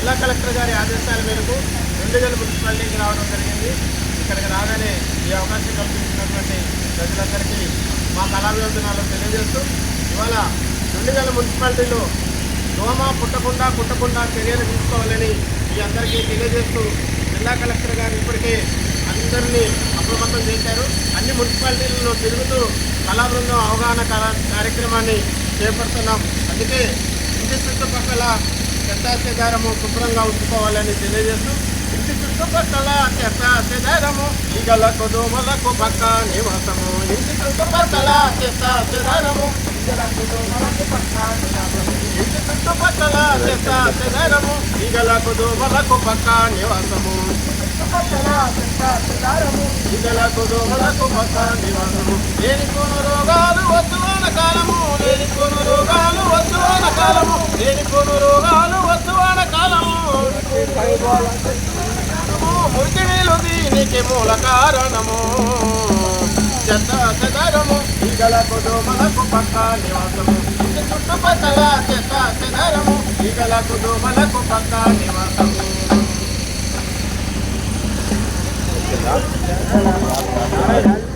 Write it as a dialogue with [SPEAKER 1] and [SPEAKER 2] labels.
[SPEAKER 1] జిల్లా కలెక్టర్ గారి ఆదేశాల మేరకు రెండుగల్ మున్సిపాలిటీకి రావడం జరిగింది. ఇక్కడికి రాగానే ఈ అవకాశం కల్పించినటువంటి ప్రజలందరికీ మా కళాభివందనాలు తెలియజేస్తూ ఇవాళ రెండుగల్ మున్సిపాలిటీలో దోమ పుట్టకుండా పుట్టకుండా చర్యలు తీసుకోవాలని మీ అందరికీ తెలియజేస్తూ జిల్లా కలెక్టర్ గారు ఇప్పటికే అందరినీ అప్రమత్తం చేశారు. అన్ని మున్సిపాలిటీలలో తిరుగుతూ కళా బృందం అవగాహన కార్యక్రమాన్ని చేపడుతున్నాం. అందుకే ఇంటి చుట్టుపక్కల చెత్త శుభ్రంగా ఉంచుకోవాలని తెలియజేస్తూ ఇంటి చుట్టుపక్కల చెత్త చెదారము ఈగలకు దోమలకు పక్క నివాసము. ఇంటి చుట్టుపక్కల చెత్త ఈగలకు దోమలకు పక్క నివాసము. ఇంటి చుట్టుపక్కల చెత్త చెదారము ఈగలకు దోమలకు పక్క నివాసము. ఈగలకు దోమలకు పక్క నివాసము. లేని కొన్ని రోగాలు వద్దు కాలము. లేని కొన్ని రోగాలు వస్తువాన కాలము. లేని కొన్ని రోగాలు మురికి నీళ్ళు దీనికి మూల కారణము చెత్త చెదరము ఈగలకు దోమలకు పక్క నివాసము చుట్టుపక్కల చెత్త చెదరము ఈగలకు దోమలకు పక్క నివాసము
[SPEAKER 2] ఆ